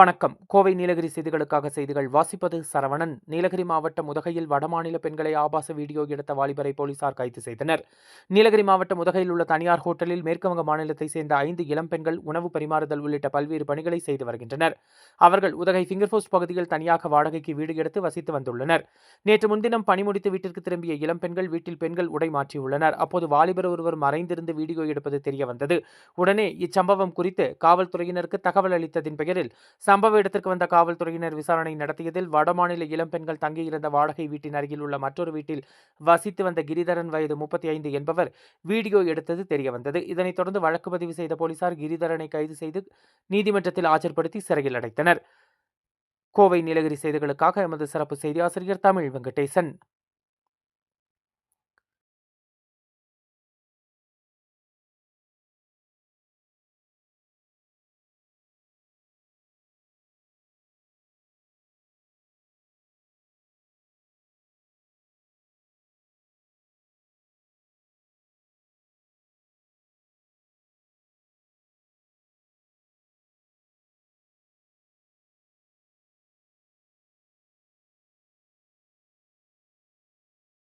வணக்கம். கோவை நீலகிரி செய்திகளுக்காக செய்திகள் வாசிப்பது சரவணன். நீலகிரி மாவட்டம் உதகையில் வடமாநில பெண்களை ஆபாச வீடியோ எடுத்த வாலிபரை போலீசார் கைது செய்தனர். நீலகிரி மாவட்டம் உதகையில் உள்ள தனியார் ஹோட்டலில் மேற்குவங்க மாநிலத்தை சேர்ந்த ஐந்து இளம் பெண்கள் உணவு பரிமாறுதல் உள்ளிட்ட பல்வேறு பணிகளை செய்து வருகின்றனர். அவர்கள் உதகை ஃபிங்கர் போஸ்ட் பகுதியில் தனியாக வாடகைக்கு வீடு எடுத்து வசித்து வந்துள்ளனர். நேற்று முன்தினம் பணி முடித்து வீட்டிற்கு திரும்பிய இளம் பெண்கள் வீட்டில் பெண்கள் உடை மாற்றியுள்ளனர். அப்போது வாலிபர் ஒருவர் மறைந்திருந்து வீடியோ எடுப்பது தெரிய வந்தது உடனே இச்சம்பவம் குறித்து காவல்துறையினருக்கு தகவல் அளித்ததின் பெயரில் சம்பவ இடத்திற்கு வந்த காவல்துறையினர் விசாரணை நடத்தியதில் வடமாநில இளம்பெண்கள் தங்கியிருந்த வாடகை வீட்டின் அருகில் உள்ள மற்றொரு வீட்டில் வசித்து வந்த கிரிதரன் வயது முப்பத்தி ஐந்து என்பவர் வீடியோ எடுத்தது தெரியவந்தது. இதனைத் தொடர்ந்து வழக்கு பதிவு செய்த போலீசார் கிரிதரனை கைது செய்து நீதிமன்றத்தில் ஆஜர்படுத்தி சிறையில் அடைத்தனர். கோவை நீலகிரி செய்திகளுக்காக எமது சிறப்பு செய்தி ஆசிரியர் தமிழ் வெங்கடேசன்.